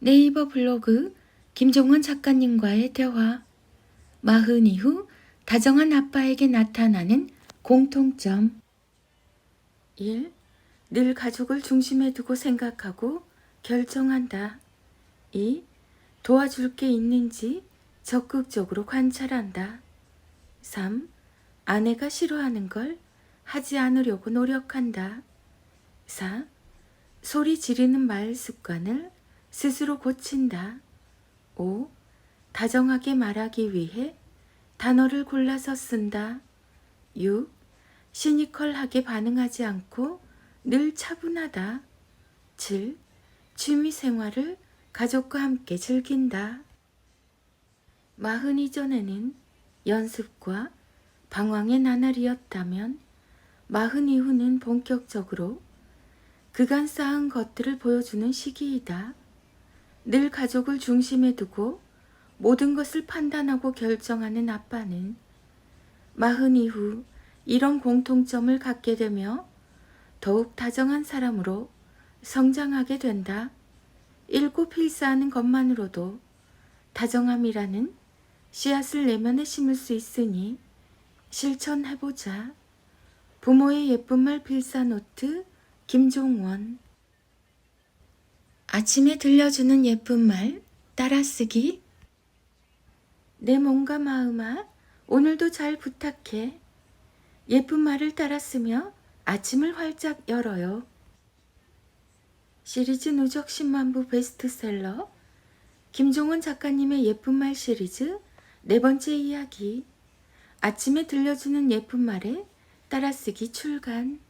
네이버 블로그 김종원 작가님과의 대화 마흔 이후 다정한 아빠에게 나타나는 공통점 1. 늘 가족을 중심에 두고 생각하고 결정한다. 2. 도와줄 게 있는지 적극적으로 관찰한다. 3. 아내가 싫어하는 걸 하지 않으려고 노력한다. 4. 소리 지르는 말 습관을 스스로 고친다. 5. 다정하게 말하기 위해 단어를 골라서 쓴다. 6. 시니컬하게 반응하지 않고 늘 차분하다. 7. 취미 생활을 가족과 함께 즐긴다. 마흔 이전에는 연습과 방황의 나날이었다면 마흔 이후는 본격적으로 그간 쌓은 것들을 보여주는 시기이다. 늘 가족을 중심에 두고 모든 것을 판단하고 결정하는 아빠는 마흔 이후 이런 공통점을 갖게 되며 더욱 다정한 사람으로 성장하게 된다. 읽고 필사하는 것만으로도 다정함이라는 씨앗을 내면에 심을 수 있으니 실천해보자. 부모의 예쁜 말 필사 노트 김종원 아침에 들려주는 예쁜 말 따라쓰기. 내 몸과 마음아 오늘도 잘 부탁해. 예쁜 말을 따라쓰며 아침을 활짝 열어요. 시리즈 누적 10만부 베스트셀러. 김종원 작가님의 예쁜 말 시리즈 네 번째 이야기. 아침에 들려주는 예쁜 말에 따라쓰기 출간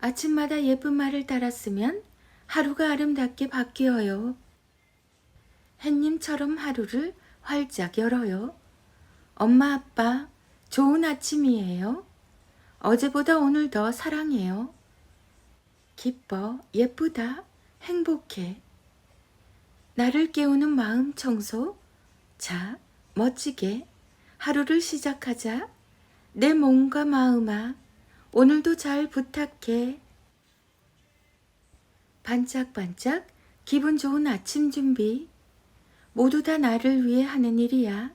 아침마다 예쁜 말을 따라쓰면 하루가 아름답게 바뀌어요. 햇님처럼 하루를 활짝 열어요. 엄마, 아빠, 좋은 아침이에요. 어제보다 오늘 더 사랑해요. 기뻐, 예쁘다, 행복해. 나를 깨우는 마음 청소. 자, 멋지게 하루를 시작하자. 내 몸과 마음아, 오늘도 잘 부탁해. 반짝반짝 기분 좋은 아침 준비. 모두 다 나를 위해 하는 일이야.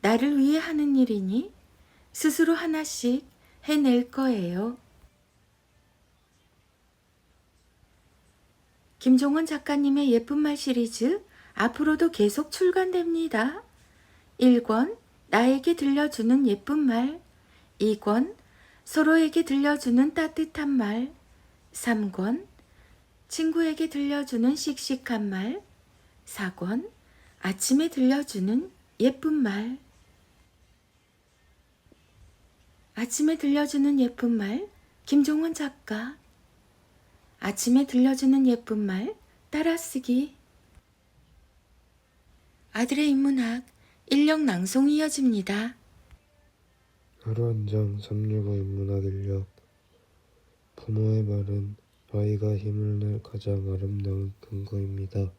나를 위해 하는 일이니 스스로 하나씩 해낼 거예요. 김종원 작가님의 예쁜 말 시리즈 앞으로도 계속 출간됩니다. 1권 나에게 들려주는 예쁜 말 2권 서로에게 들려주는 따뜻한 말. 3권. 친구에게 들려주는 씩씩한 말. 4권. 아침에 들려주는 예쁜 말. 아침에 들려주는 예쁜 말. 김종원 작가. 아침에 들려주는 예쁜 말. 따라쓰기. 아들의 인문학. 인력 낭송 이어집니다. 하루 한 장 365 인문학 인력 부모의 말은 아이가 힘을 낼 가장 아름다운 근거입니다.